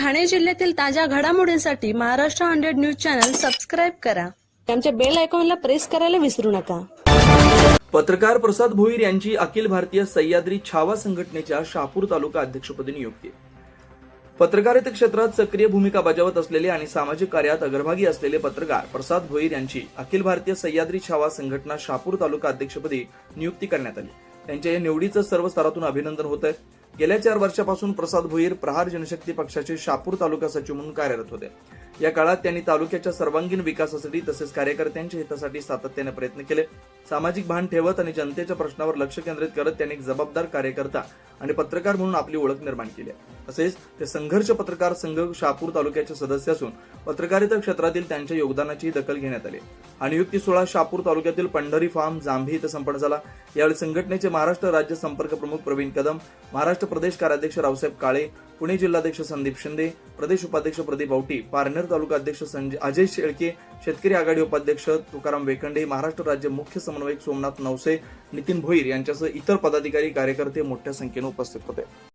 ठाणे जिल्ह्यातील ताज्या घडामोडींसाठी Maharashtra hundred news channel subscribe करा. आमच्या बेल आयकॉनला प्रेस करायला विसरू नका. पत्रकार प्रसाद भोईर यांची अखिल भारतीय सह्याद्री छावा संघटनेच्या शहापूर तालुका अध्यक्षपदी नियुक्ती. पत्रकारिता क्षेत्रात सक्रिय भूमिका बजावत असलेले आणि सामाजिक कार्यात अग्रभागी असलेले पत्रकार प्रसाद भोईर यांची अखिल भारतीय सह्याद्री छावा संघटना शहापूर तालुका अध्यक्षपदी नियुक्ती करण्यात आली. त्यांच्या या निवडीचं सर्व स्तरातून अभिनंदन होत आहे गेल्या चार वर्षापासून प्रसाद भोईर प्रहार जनशक्ती पक्षाचे शापूर तालुका सचिव म्हणून कार्यरत होते या काळात त्यांनी तालुक्याच्या सर्वांगीण विकासासाठी तसेच कार्यकर्त्यांच्या हितासाठी सातत्याने प्रयत्न केले सामाजिक भान ठेवत आणि जनतेच्या प्रश्नावर लक्ष केंद्रित करत त्यांनी एक जबाबदार कार्यकर्ता आणि पत्रकार म्हणून आपली ओळख निर्माण केली आहे. तसेच ते संघर्ष पत्रकार संघ शहापूर तालुक्याचे सदस्य असून पत्रकारिता क्षेत्रातील त्यांच्या योगदानाची दखल घेण्यात आली. हा नियुक्ती सोहळा शहापूर तालुक्यातील पंढरी फार्म जांभी इथं संपन्न झाला. यावेळी संघटनेचे महाराष्ट्र राज्य संपर्क प्रमुख प्रवीण कदम महाराष्ट्र प्रदेश कार्याध्यक्ष रावसाहेब काळे पुणे जिल्हाध्यक्ष संदीप शिंदे प्रदेश उपाध्यक्ष प्रदीप औटी पारनेर तालुका अध्यक्ष संजय अजय शेळके शेतकरी आघाडी उपाध्यक्ष तुकाराम वेखंडे महाराष्ट्र राज्य मुख्य समन्वयक सोमनाथ नवसे नितीन भोईर यांच्यासह इतर पदाधिकारी कार्यकर्ते मोठ्या संख्येने उपस्थित होते.